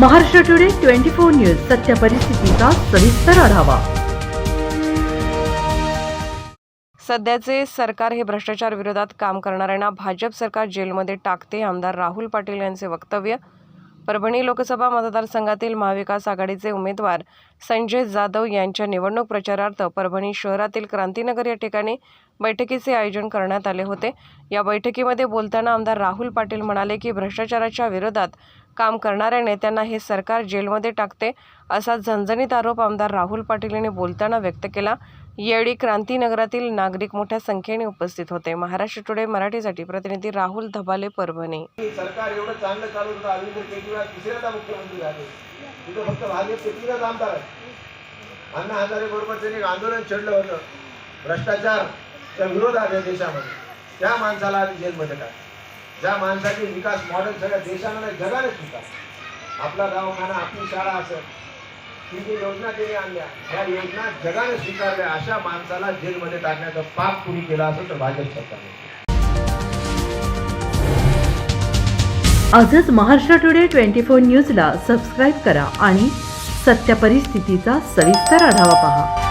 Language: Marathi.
Maharashtra today twenty four news सत्य परिस्थितीचा सविस्तर आढावा. सध्याचे सरकार हे भ्रष्टाचार विरोधात काम करणाऱ्यांना भाजप सरकार जेलमध्ये टाकते आमदार राहुल पाटील यांचे वक्तव्य. परभणी लोकसभा मतदारसंघातील महाविकास आघाडीचे उमेदवार संजय जाधव यांच्या निवडणूक प्रचारार्थ परभणी शहरातील क्रांतीनगर या ठिकाणी बैठकीचे आयोजन करण्यात आले होते. या बैठकीमध्ये बोलताना आमदार राहुल पाटील म्हणाले की भ्रष्टाचाराच्या विरोधात काम करणाऱ्या नेत्यांना हे सरकार जेलमध्ये टाकते असा झणझणीत आरोप आमदार राहुल पाटील यांनी बोलताना व्यक्त केला. यावेळी क्रांतीनगरातील नागरिक मोठ्या संख्येने उपस्थित होते. महाराष्ट्र टुडे मराठीसाठी प्रतिनिधी राहुल धबाले परभणी. सरकार एवढं चांगलं चालू होतं अरविंद केजरीवाल तिसऱ्यांदा मुख्यमंत्री झाले. तिथं फक्त भाजप तीनच आमदार आहे. अण्णा हजारे बरोबर त्यांनी एक आंदोलन छेडलं होतं. भ्रष्टाचार त्या विरोधात या देशामध्ये. त्या माणसाला आधी जेलमध्ये टाक ज्या माणसाचे विकास मॉडेल सगळ्या देशानं नाही जगाने स्वीकार आपला दवाखाना आपली शाळा असं. ही जी योजना त्यांनी आणल्या. ह्या योजना जगाने स्वीकारल्या अशा माणसाला जेलमध्ये टाकण्याचं पाप कुणी केलं असेल तर भाजप सरकारने आजच महाराष्ट्र टुडे ट्वेंटी फोर न्यूजला सबस्क्राईब करा आणि सत्य परिस्थितीचा सविस्तर आढावा पहा.